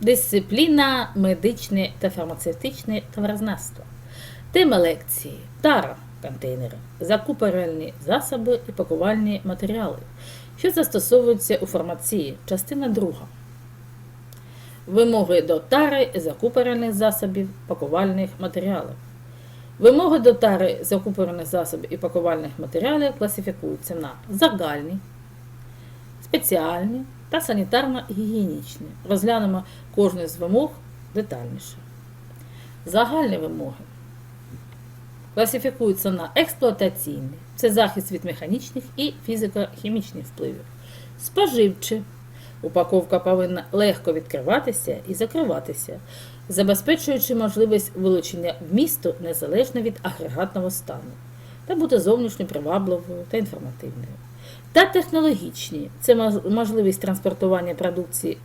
Дисципліна медичне та фармацевтичне товарознавство. Тема лекції тара контейнери, закупорельні засоби і пакувальні матеріали, що застосовуються у фармації. Частина друга. Вимоги до тари закупорельних засобів, пакувальних матеріалів. Вимоги до тари закупорених засобів і пакувальних матеріалів класифікуються на загальні, спеціальні та санітарно-гігієнічні. Розглянемо кожну з вимог детальніше. Загальні вимоги класифікуються на експлуатаційні, це захист від механічних і фізико-хімічних впливів. Споживчі. Упаковка повинна легко відкриватися і закриватися, забезпечуючи можливість вилучення вмісту незалежно від агрегатного стану, та бути зовнішньо привабливою та інформативною. Та технологічні це можливість транспортування продукції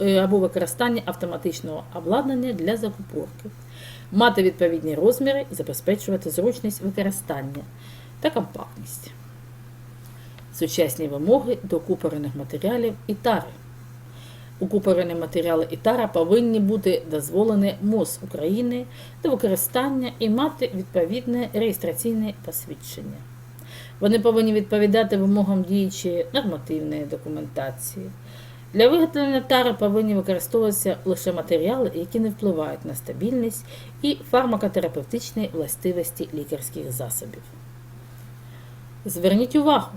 е, або використання автоматичного обладнання для закупорки, мати відповідні розміри і забезпечувати зручність використання та компактність. Сучасні вимоги до купорених матеріалів і тари. Укупорені матеріали і тара повинні бути дозволені МОЗ України до використання і мати відповідне реєстраційне посвідчення. Вони повинні відповідати вимогам діючої нормативної документації. Для виготовлення тари повинні використовуватися лише матеріали, які не впливають на стабільність і фармакотерапевтичні властивості лікарських засобів. Зверніть увагу,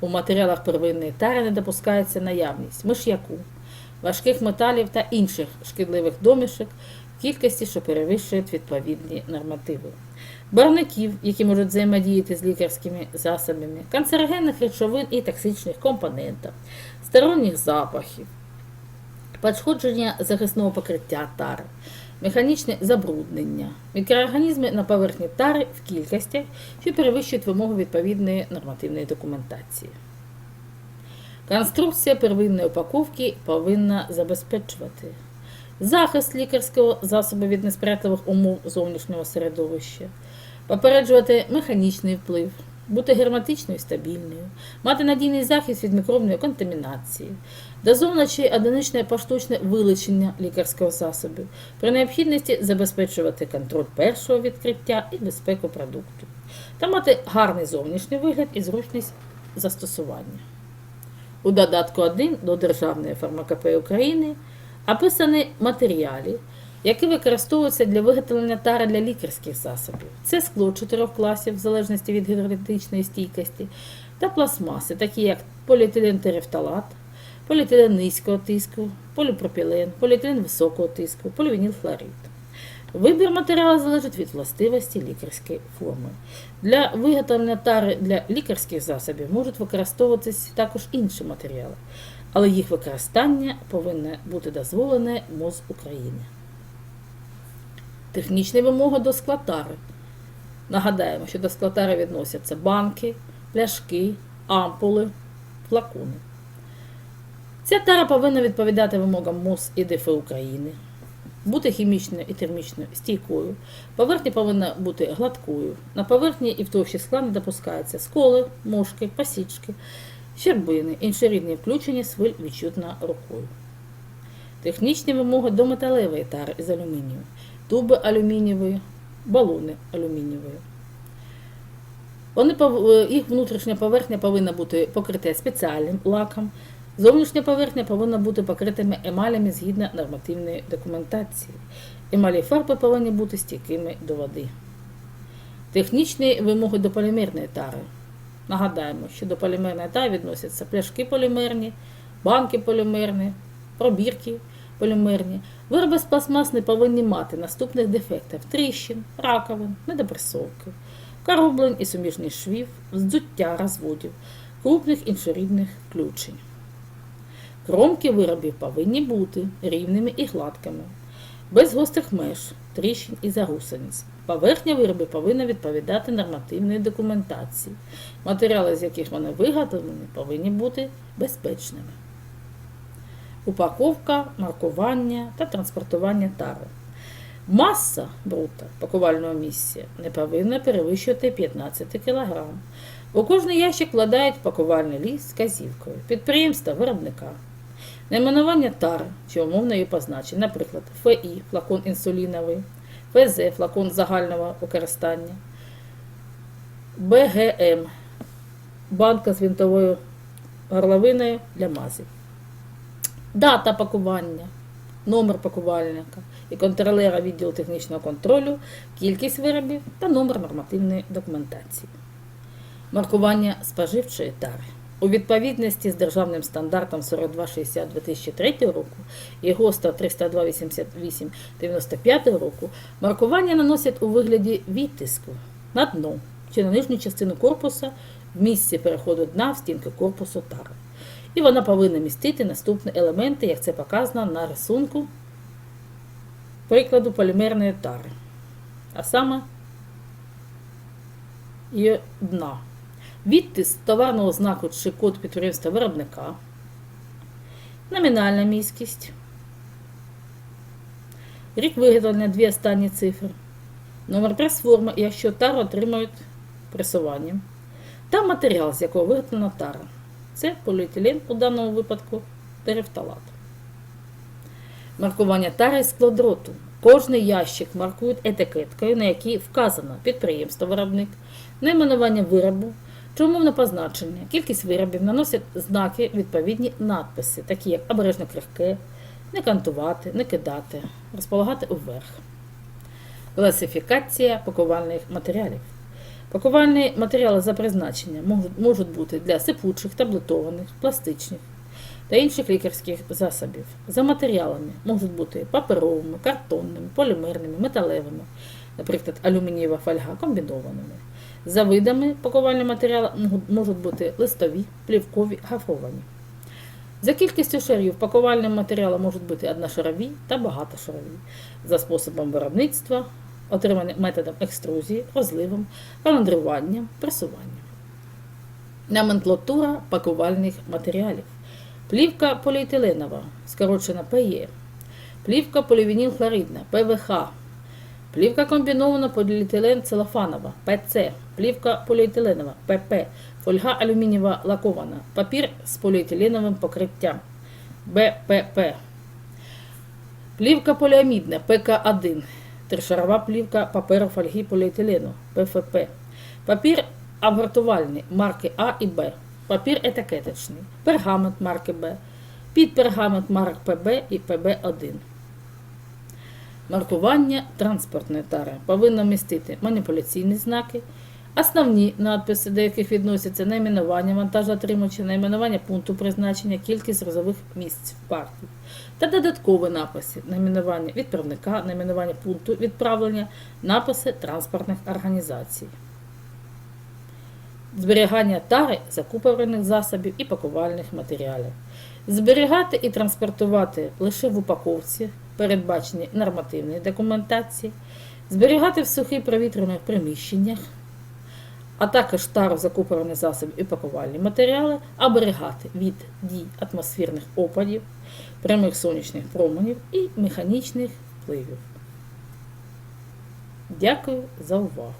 у матеріалах первинної тари не допускається наявність миш'яку, важких металів та інших шкідливих домішок кількості, що перевищують відповідні нормативи. Барників, які можуть взаємодіяти з лікарськими засобами, канцерогенних речовин і токсичних компонентів, сторонніх запахів, пошкодження захисного покриття тари, механічне забруднення, мікроорганізми на поверхні тари в кількостях, що перевищують вимоги відповідної нормативної документації. Конструкція первинної упаковки повинна забезпечувати захист лікарського засобу від несприятливих умов зовнішнього середовища, попереджувати механічний вплив, бути герметичною і стабільною, мати надійний захист від мікробної контамінації, дозовне чи одиничне поштучне вилучення лікарського засобу, при необхідності забезпечувати контроль першого відкриття і безпеку продукту, та мати гарний зовнішній вигляд і зручність застосування. У додатку 1 до Державної фармакопеї України описані матеріали, які використовуються для виготовлення тари для лікарських засобів. Це скло чотирьох класів, в залежності від гідравлічної стійкості, та пластмаси, такі як поліетилен терефталат, поліетилен низького тиску, поліпропілен, поліетилен високого тиску, полівінілхлорид. Вибір матеріалу залежить від властивості лікарської форми. Для виготовлення тари для лікарських засобів можуть використовуватися також інші матеріали, але їх використання повинне бути дозволене МОЗ України. Технічні вимоги до склотари. Нагадаємо, що до склотари відносяться банки, пляшки, ампули, флакони. Ця тара повинна відповідати вимогам МОЗ і ДФ України, бути хімічною і термічно стійкою. Поверхня повинна бути гладкою. На поверхні і в товщі скла не допускаються сколи, мошки, пасічки, щербини, інші рідні включення свиль відчутна рукою. Технічні вимоги до металевої тари із алюмінію, туби алюмінієвої, балони алюмінієвої. Вони, е, їх внутрішня поверхня повинна бути покрита спеціальним лаком. Зовнішня поверхня повинна бути покритими емалями згідно нормативної документації. Емалі фарби повинні бути стійкими до води. Технічні вимоги до полімерної тари. Нагадаємо, що до полімерної тари відносяться пляшки полімерні, банки полімерні, пробірки полімерні. Вироби з пластмас не повинні мати наступних дефектів: тріщин, раковин, недопресовки, короблень і суміжних швів, вздуття розводів, крупних іншорідних включень. Кромки виробів повинні бути рівними і гладкими, без гострих меж, тріщин і загусениць. Поверхня виробів повинна відповідати нормативної документації. Матеріали, з яких вони виготовлені, повинні бути безпечними. Упаковка, маркування та транспортування тари. Маса брута пакувального місця не повинна перевищувати 15 кг. У кожний ящик вкладають пакувальний ліст з казівкою підприємства виробника. Найменування тари чи умовно її позначення, наприклад, ФІ флакон інсуліновий, ФЗ флакон загального використання, БГМ банка з вінтовою горловиною для мазів. Дата пакування, номер пакувальника і контролера відділу технічного контролю, кількість виробів та номер нормативної документації. Маркування споживчої тари. У відповідності з державним стандартом 4260 2003 року і ГОСТа 30288 95 року маркування наносять у вигляді відтиску на дно чи на нижню частину корпуса в місці переходу дна в стінки корпусу тари. І вона повинна містити наступні елементи, як це показано на рисунку прикладу полімерної тари. А саме її дна. Відтис товарного знаку чи код підприємства виробника, номінальна міськість, рік виготовлення дві останні цифри, номер прес-форми, якщо тару отримують пресуванням, та матеріал, з якого виготовлена тара. Це поліетилен у даному випадку терефталат. Маркування тари складроту. Кожний ящик маркують етикеткою, на якій вказано підприємство-виробник, найменування виробу, чи умовне позначення. Кількість виробів наносять знаки відповідні надписи, такі як обережно крихке, не кантувати, не кидати, розполагати уверх. Класифікація пакувальних матеріалів. Пакувальні матеріали за призначенням можуть бути для сипучих, таблетованих, пластичних та інших лікарських засобів. За матеріалами можуть бути паперовими, картонними, полімерними, металевими, наприклад, алюмінієва фольга комбінованими. За видами пакувальні матеріали можуть- бути листові, плівкові, гафровані. За кількістю шарів пакувальні матеріали можуть бути одношарові та багатошарові. За способом виробництва, отримані методом екструзії, розливом, календруванням, пресуванням. Номенклатура пакувальних матеріалів. Плівка поліетиленова, скорочена ПЕ. Плівка полівінілхлоридна, ПВХ. Плівка комбінована поліетилен целофанова, ПЦ. Плівка поліетиленова, ПП. Фольга алюмінієва лакована. Папір з поліетиленовим покриттям, БПП. Плівка поліамідна, ПК1. Тришарова плівка паперу фольги поліетилену, ПФП. Папір обгортувальний марки А і Б. Папір етикеточний. Пергамент марки Б. Підпергамент марок ПБ і ПБ1. Маркування транспортної тари повинно містити маніпуляційні знаки, основні надписи, до яких відносяться найменування вантажоотримувача, найменування пункту призначення, кількість розових місць в партії, та додаткові написи, найменування відправника, найменування пункту відправлення, написи транспортних організацій. Зберігання тари закупорених засобів і пакувальних матеріалів. Зберігати і транспортувати лише в упаковці, передбачені нормативної документації, зберігати в сухих провітряних приміщеннях, а також тару закупорені засобів і пакувальні матеріали, оберігати від дій атмосферних опадів, прямих сонячних променів і механічних впливів. Дякую за увагу!